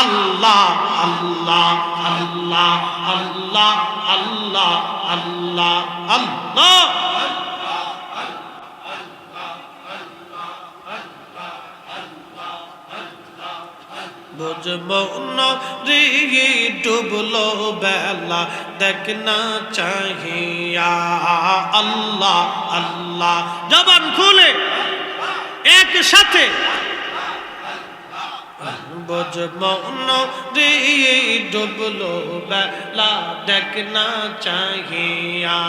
আল্লাহ আল্লাহ আল্লাহ আল্লাহ আল্লাহ আল্লাহ আল্লাহ। বুঝব নদী ডুবলো বেলা, দেখ না চাহিয়া। আল্লাহ আল্লাহ, জবান খুলে। একসাথে। বুঝব নদী ডুবলো বেলা দেখ না চাহিয়া।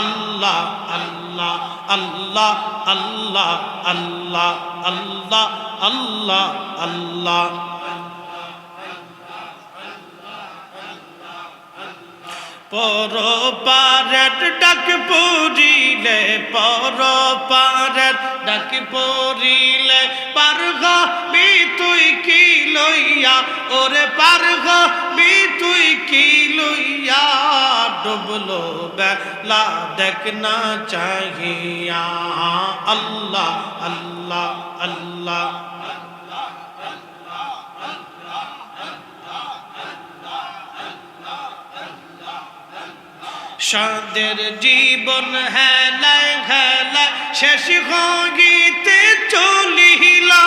আল্লাহ আল্লাহ আল্লাহ আল্লাহ আল্লাহ আল্লাহ আল্লাহ আল্লাহ। পর পারেট ডাক পড়িলে পর পারেট ডাক পড়িলে পারগ বি তুই কি লইয়া ওরে পারগ বি তুই কি লইয়া ডুবলো বেলা দেখ না চাহিয়া আল্লাহ আল্লাহ আল্লাহ সাদের জীবন হেলায় হেলায় শেষ গীতে চলিলা।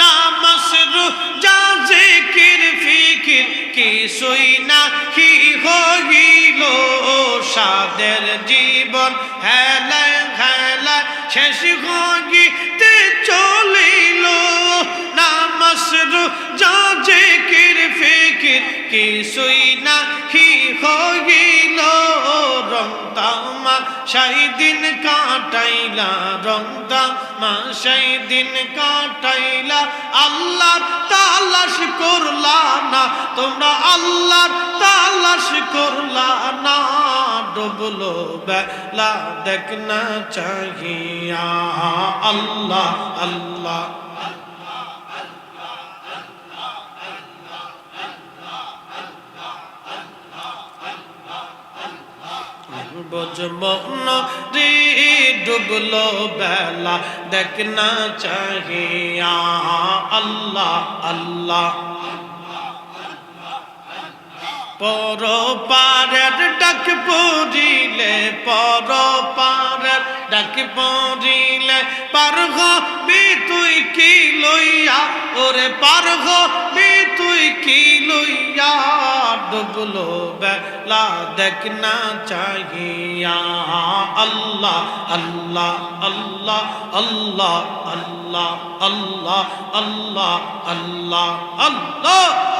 নামসরু যা জিকির, ফিকির কিছুই না কি হইল। সাদের জীবন হেলা হেলায় শেষ গীতে নামসরু যা জিকির, ফিকির কিছুই না কি হইল। রং তামা সাই দিন কাটাইলা, রং তামা সাই দিন কাটাইলা। আল্লাহর তালাশ করলা না, তোমরা আল্লাহর তালাশ করলা না। ডুবলো বেলা দেখ না চাহিয়া, আল্লাহ আল্লাহ। বজমন রে ডুবলো বেলা দেখ না চাহিয়া, আল্লাহ আল্লাহ। পর পারের ডাক পুরিলে পর পারের ডাক পড়িলে পারঘ বি তুই কি লইয়া? ওরে পারঘ বি তুই কি লইয়া? ডুবলো বেলা দেখ না চাহিয়া। আল্লাহ আল্লাহ আল্লাহ আল্লাহ আল্লাহ আল্লাহ আল্লাহ আল্লাহ আল্লাহ।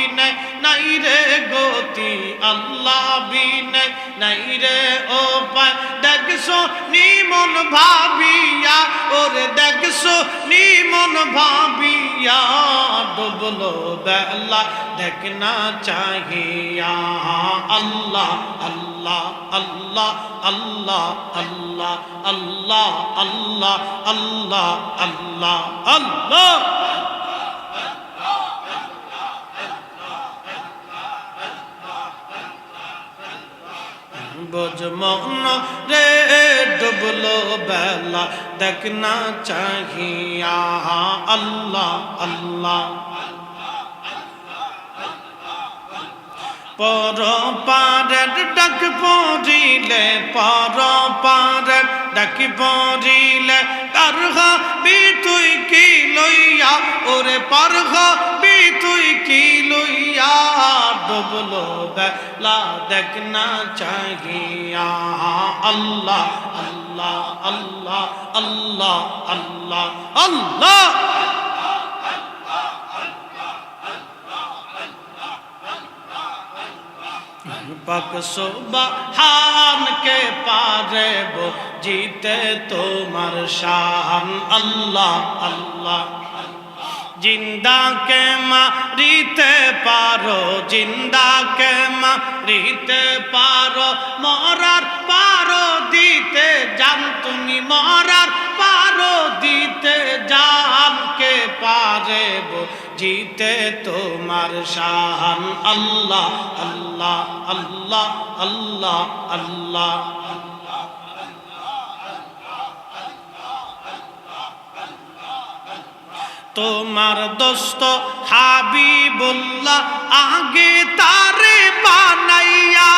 রে গতি আল্লাহ বিনয় নাই রে ও পায়। দেখছ নিমন ভাবিয়া, ওরে দেখছ নিমন ভাবিয়া, ডুবলো বেলা দেখ না চাহিয়া। আল্লাহ আল্লাহ আল্লাহ আল্লাহ আল্লাহ আল্লাহ আল্লাহ আল্লাহ আল্লাহ আল্লাহ। বজমন রে ডুবলো বেলা, দেখ না চাহিয়া, আল্লাহ আল্লাহ পর পারের ডাক পড়িলে পর পারের ডাক পড়িলে পারহ বি তুই কি লইয়া, ওরে পারহ বি তুই কি লইয়া? बुलो बेला देखना चाहिए अल्लाह अल्लाह अल्लाह अल्लाह अल्लाह अल्लाह সুবহান কে পারে বো জিতে তোমার শান আল্লাহ আল্লাহ জিন্দাকে মারিতে পারো জিন্দাকে মারিতে পারো, মরার পারো দিতে জান তুমি, মরার পারো দিতে জান কে পারেব জিতে তোমার শান আল্লাহ আল্লাহ আল্লাহ আল্লাহ আল্লাহ। তোমার দোস্ত হাবি হাবিবুল্লাহ আগে তারে বানাইয়া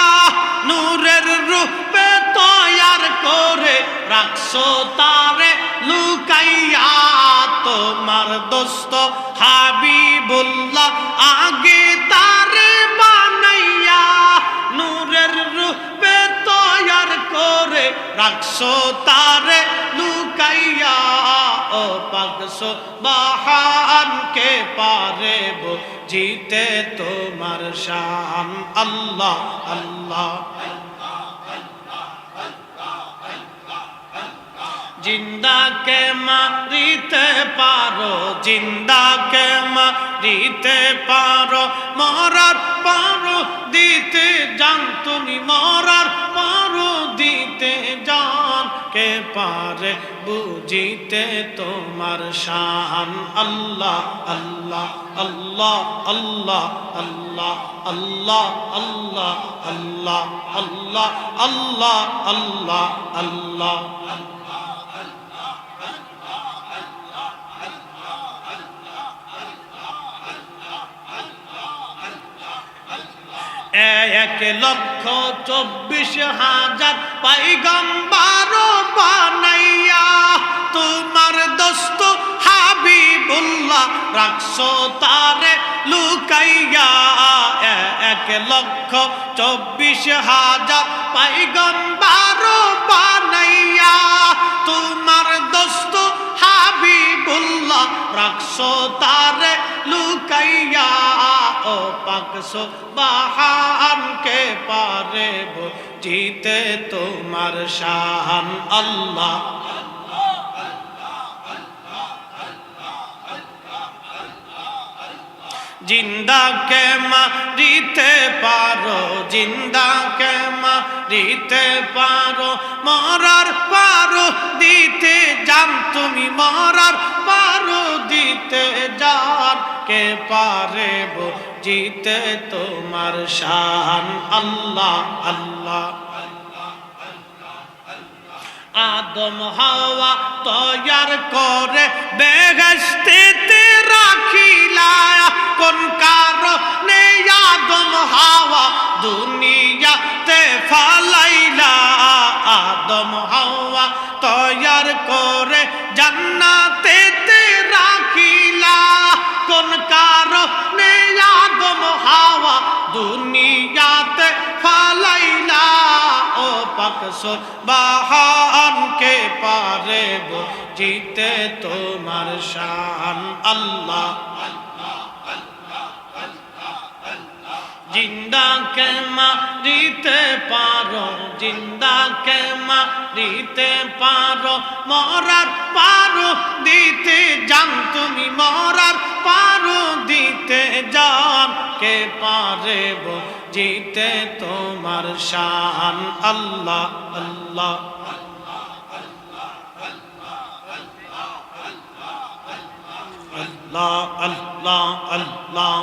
নূরের রূপে তৈয়ার করে রাখছো, তারে লুকাইয়া। তোমার দোস্ত হাবি হাবিবুল্লাহ আগে তারে বানাইয়া নূরের রূপে তৈয়ার করে রাখছো, তারে লুকাইয়া। পাকশো বাহান কে পারে জিতে তোমার শান? আল্লাহ আল্লাহ। জিন্দাকে মারিতে পারো জিন্দাকে মারিতে পারো মরার পারো দিতে জান তুমি মরার পারো দিতে জান কে পারে বুঝিতে তোমার শান আল্লাহ আল্লাহ আল্লাহ আল্লাহ আল্লাহ আল্লাহ আল্লাহ আল্লাহ আল্লাহ আল্লাহ আল্লাহ আল্লাহ এক লক্ষ চব্বিশ হাজার পাইগম্বার বানাইয়া তোমার দোস্ত হাবিবুল্লাহ রাখছো তারে লুকাইয়া। এক লক্ষ চব্বিশ হাজার পাইগম্বার বানাইয়া তোমার দোস্ত হাবিবুল্লাহ রাখছো তারে লুকাইয়া। ও পাকশো বাহান কে পারে জিতে তোমার শান। আল্লাহ। জিন্দাকে মারিতে পারো, জিন্দাকে মারিতে পারো। মরার পারো, দিতে জান তুমি মরার দিতে জান কে পারে জিতে তোমার শান আল্লাহ আল্লাহ আদম হাওয়া তৈয়ার করে বেগস্তিতে রাখিলা কোন কারণে আদম হাওয়া দুনিয়াতে ফালাইলা আদম হাওয়া তৈয়ার করে দুনিয়াতে ফালাইলা, ও পাকসর বাহান কে পারে জিতে তোমার শান? আল্লাহ জিন্দা কে মারিতে পারো জিন্দা কে মারিতে পারো, মরার পারো, দিতে জান তুমি মরার পারো দিতে জান কে পারে জিতে তোমার শান। আল্লাহ আল্লাহ আল্লাহ আল্লাহ আল্লাহ